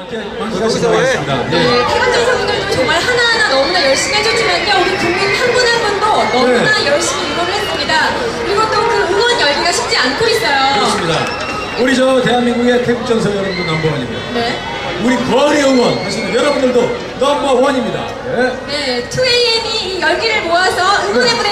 여기서 왜? 네, 태극전 사분들도 정말 하나하나 너무나 열심히 해줬지만요. 우리 국민 한 분 한 분도 너무나 네. 열심히 응원을 했습니다. 그리고 또 그 응원 열기가 쉽지 않고 있어요. 그렇습니다. 우리 저 대한민국의 태국전사 여러분도 넘버원입니다. 네. 우리 거리 응원 하시는 여러분들도 넘버원입니다. 네. 네, 2AM이 이 열기를 모아서 응원의 무대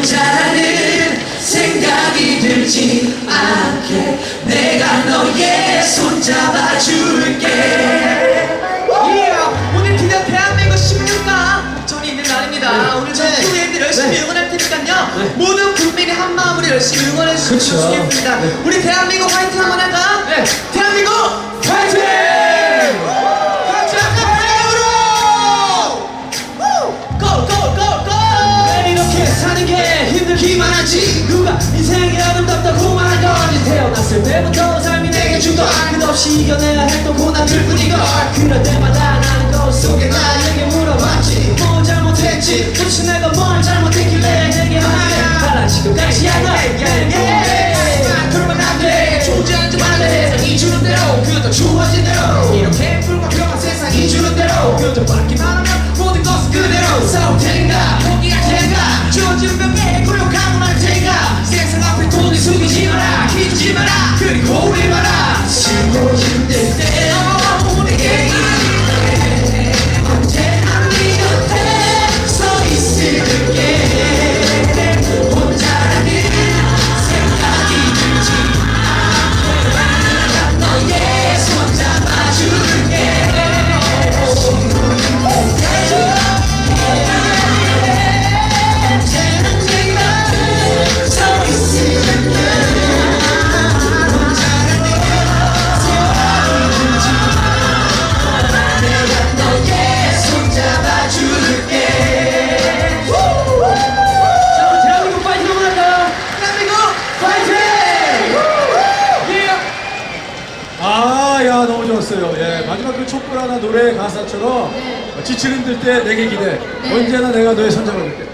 혼자라는 생각이 들지 않게 내가 너의 손 잡아줄게 예, 오늘 드디어 대한민국 16강 복전이 있는 날입니다. 오늘 저 네. 후배들 열심히 네. 응원할 테니까요. 모든 국민이 한 마음으로 열심히 응원해 주시면. 좋겠습니다. 우리 대한민국 화이팅 한번 할까? 네. 이 이겨내야 했던 고난들 뿐이걸 그럴 때마다 나는 거울 속에 나에게 물어봤지. 뭘 잘못했지? 도대체 내가 뭘 잘못했길래 내게 말해? 달라 지금까지 하던 마라 싫고 아 너무 좋았어요. 예 마지막 그 촛불 하나 노래 가사처럼 네. 지치는 들 때 내게 기대 네. 언제나 내가 너의 선장을 볼게.